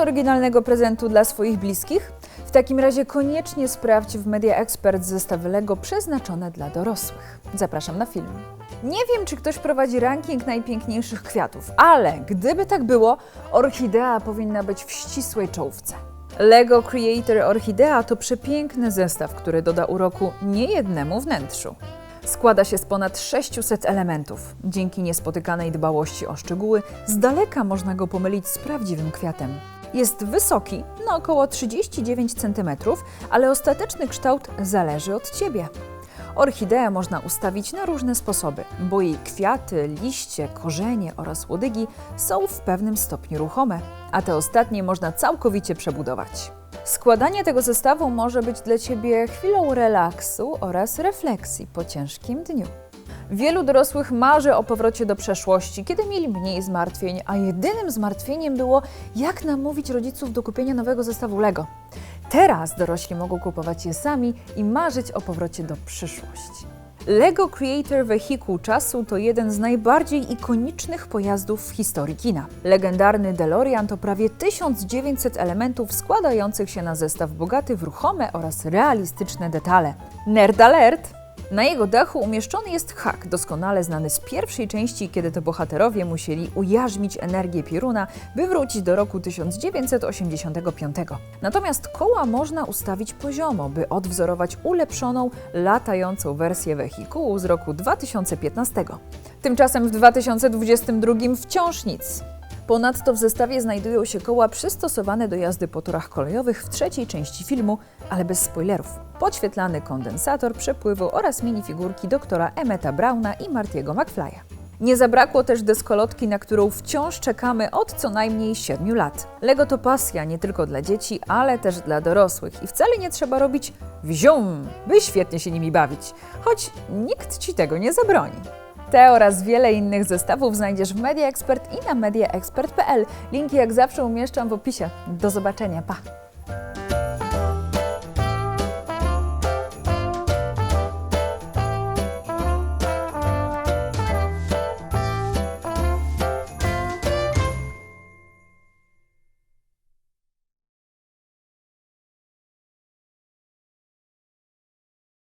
oryginalnego prezentu dla swoich bliskich? W takim razie koniecznie sprawdź w Media Expert zestawy Lego przeznaczone dla dorosłych. Zapraszam na film. Nie wiem, czy ktoś prowadzi ranking najpiękniejszych kwiatów, ale gdyby tak było, orchidea powinna być w ścisłej czołówce. Lego Creator Orchidea to przepiękny zestaw, który doda uroku niejednemu wnętrzu. Składa się z ponad 600 elementów. Dzięki niespotykanej dbałości o szczegóły, z daleka można go pomylić z prawdziwym kwiatem. Jest wysoki, na około 39 cm, ale ostateczny kształt zależy od Ciebie. Orchideę można ustawić na różne sposoby, bo jej kwiaty, liście, korzenie oraz łodygi są w pewnym stopniu ruchome, a te ostatnie można całkowicie przebudować. Składanie tego zestawu może być dla Ciebie chwilą relaksu oraz refleksji po ciężkim dniu. Wielu dorosłych marzy o powrocie do przeszłości, kiedy mieli mniej zmartwień, a jedynym zmartwieniem było, jak namówić rodziców do kupienia nowego zestawu Lego. Teraz dorośli mogą kupować je sami i marzyć o powrocie do przyszłości. Lego Creator Wehikuł Czasu to jeden z najbardziej ikonicznych pojazdów w historii kina. Legendarny DeLorean to prawie 1900 elementów składających się na zestaw bogaty w ruchome oraz realistyczne detale. Nerd alert! Na jego dachu umieszczony jest hak, doskonale znany z pierwszej części, kiedy to bohaterowie musieli ujarzmić energię Pieruna, by wrócić do roku 1985. Natomiast koła można ustawić poziomo, by odwzorować ulepszoną, latającą wersję wehikułu z roku 2015. Tymczasem w 2022 wciąż nic. Ponadto w zestawie znajdują się koła przystosowane do jazdy po torach kolejowych w trzeciej części filmu, ale bez spoilerów. Podświetlany kondensator przepływu oraz minifigurki doktora Emmeta Browna i Martiego McFly'a. Nie zabrakło też deskolotki, na którą wciąż czekamy od co najmniej 7 lat. Lego to pasja nie tylko dla dzieci, ale też dla dorosłych i wcale nie trzeba robić wzium, by świetnie się nimi bawić, choć nikt Ci tego nie zabroni. Te oraz wiele innych zestawów znajdziesz w Media Expert i na mediaexpert.pl. Linki jak zawsze umieszczam w opisie. Do zobaczenia, pa!